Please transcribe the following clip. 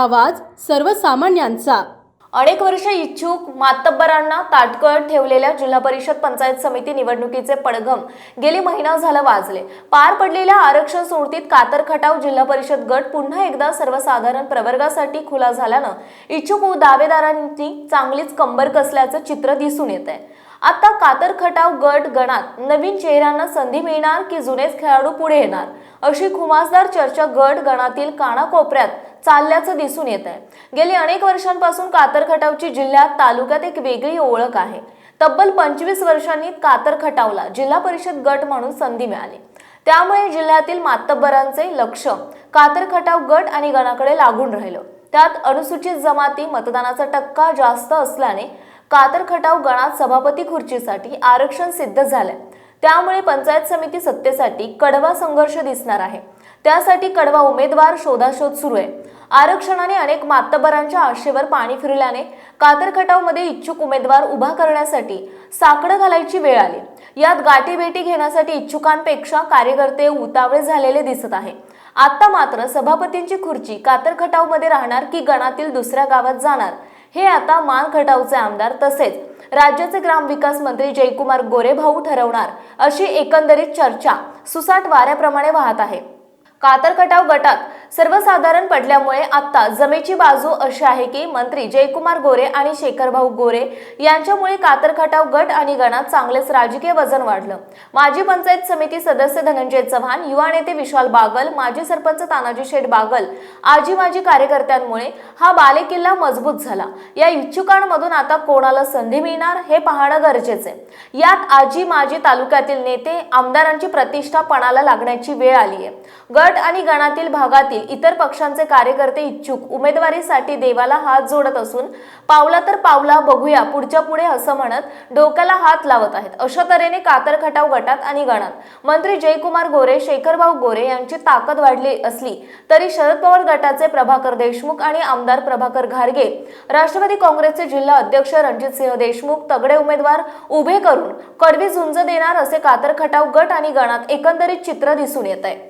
आवाज सर्वसामान्यांचा. अनेक वर्ष इच्छुक मातब्बरांना ताटकळत ठेवलेल्या जिल्हा परिषद पंचायत समिती निवडणुकीचे पडघम गेली महिना झाला वाजले. पार पडलेल्या आरक्षण सोडतीत कातर खटाव जिल्हा परिषद गट पुन्हा एकदा सर्वसाधारण प्रवर्गासाठी खुला झाल्यानं इच्छुक दावेदारांनी चांगलीच कंबर कसल्याचं चित्र दिसून येत आहे आता कातर खटाव गट गणात नवीन चेहऱ्यांना संधी मिळणार की जुनेच खेळाडू पुढे येणार? अशी खुमासदार चर्चा गट गणातील कानाकोपऱ्यात चालल्याचं दिसून येत आहे. गेली अनेक वर्षांपासून कातर खटावची जिल्ह्यात तालुक्यात एक वेगळी ओळख आहे. तब्बल पंचवीस वर्षांनी कातर खटावला जिल्हा परिषद गट म्हणून संधी मिळाली. त्यामुळे जिल्ह्यातील मातब्बरांचे लक्ष कातर खटाव गट आणि गणाकडे लागून राहिलं. त्यात अनुसूचित जमाती मतदानाचा टक्का जास्त असल्याने कातर खटाव गणात सभापती खुर्चीसाठी आरक्षण सिद्ध झालंय. त्यामुळे पंचायत समिती सत्तेसाठी कडवा संघर्ष दिसणार आहे. त्यासाठी कडवा उमेदवार शोधाशोध सुरू आहे. आरक्षणाने अनेक मातबरांच्या आशेवर पाणी फिरल्याने कातरखटावमध्ये इच्छुक उमेदवार उभा करण्यासाठी साकडं घालायची वेळ आली. यात गाठीभेटी घेण्यासाठी इच्छुकांपेक्षा कार्यकर्ते उतावळे झालेले दिसत आहे. आता मात्र सभापतींची खुर्ची कातरखटावमध्ये राहणार की गणातील दुसऱ्या गावात जाणार हे आता मानखटावचे आमदार तसेच राज्याचे ग्रामविकास मंत्री जयकुमार गोरेभाऊ ठरवणार अशी एकंदरीत चर्चा सुसाट वाऱ्याप्रमाणे वाहत आहे. कातरकटाव गटात सर्वसाधारण पडल्यामुळे आता जमेची बाजू अशी आहे की मंत्री जयकुमार गोरे आणि शेखरभाऊ गोरे यांच्यामुळे कातरखटाव गट आणि गणात चांगलेच राजकीय वजन वाढलं. माजी पंचायत समिती सदस्य धनंजय चव्हाण युवा नेते विशाल बागल माजी सरपंच तानाजी शेठ बागल आजी माजी कार्यकर्त्यांमुळे हा बालेकिल्ला मजबूत झाला. या इच्छुकांमधून आता कोणाला संधी मिळणार हे पाहणं गरजेचे आहे. यात आजी माजी तालुक्यातील नेते आमदारांची प्रतिष्ठा पणाला लागण्याची वेळ आली आहे गट गट आणि गणातील भागातील इतर पक्षांचे कार्यकर्ते इच्छुक. उमेदवारीसाठी देवाला हात जोडत असून पावला तर पावला बघूया पुढच्या पुढे असं म्हणत डोक्याला हात लावत आहेत. अशा तऱ्हेने कातर खटाव गटात आणि गणात. मंत्री जयकुमार गोरे शेखरभाऊ गोरे यांची ताकद वाढली असली तरी शरद पवार गटाचे प्रभाकर देशमुख आणि आमदार प्रभाकर घारगे राष्ट्रवादी काँग्रेसचे जिल्हा अध्यक्ष रणजित सिंह देशमुख तगडे उमेदवार उभे करून कडवी झुंज देणार असे कातर खटाव गट आणि गणात एकंदरीत चित्र दिसून येत आहे.